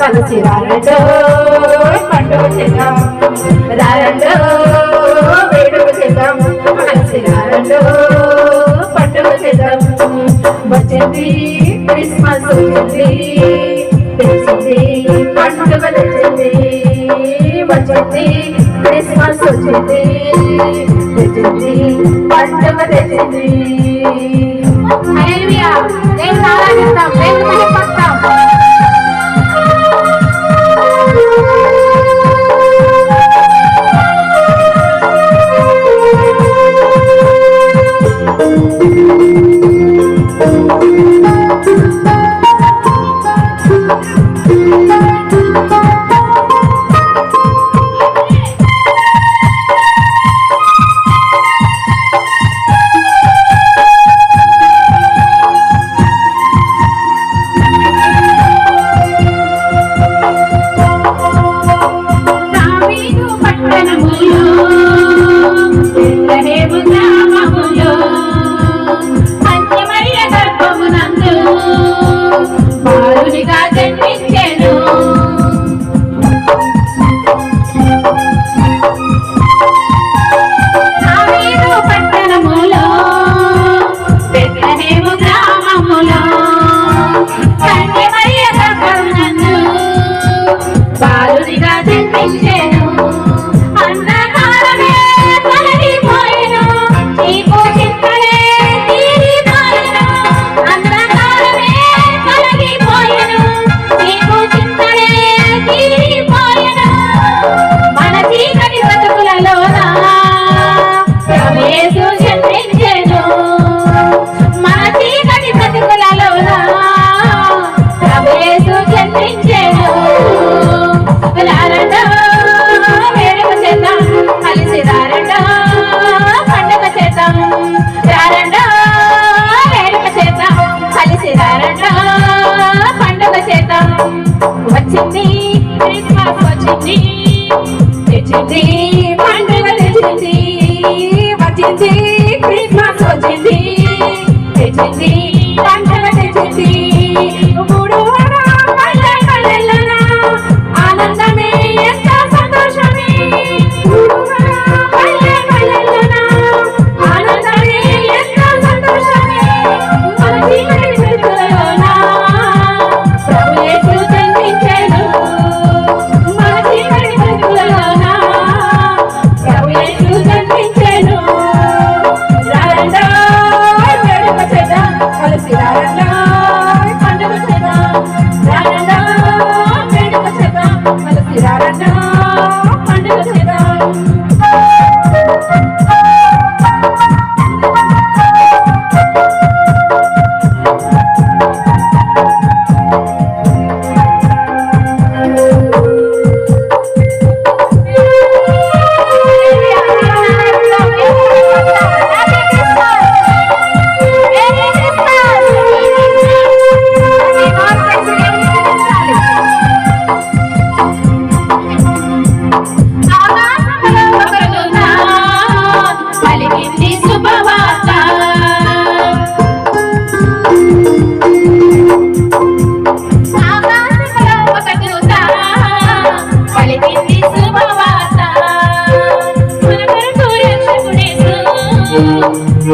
కలిసి రారటో పండుగ చేద్దాం రారటో వచ్చింది క్రిస్మస్ వచ్చింది వచ్చింది క్రిస్మస్ వచ్చింది. తెచ్చింది పండుగ తెచ్చింది దేవుని ఆరాధిస్తాం. దేవుని కొట్టాం When I'm Angel.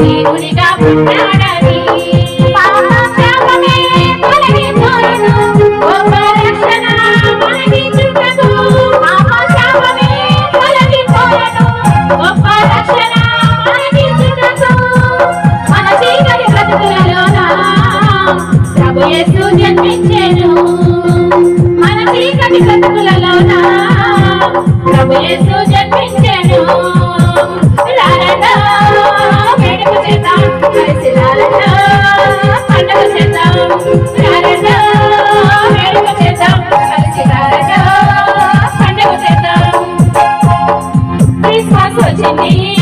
దేవుడిగా పుట్టాడని. పాప పాపమే తొలగిపోయిను గొప్ప రక్షణ మనకించుటకు పాప శాపమే తొలగిపోయెను గొప్ప రక్షణ మనకించుటకు మన చీకటి బ్రతుకులలోన? ప్రభు యేసు జన్మించెను. যেতে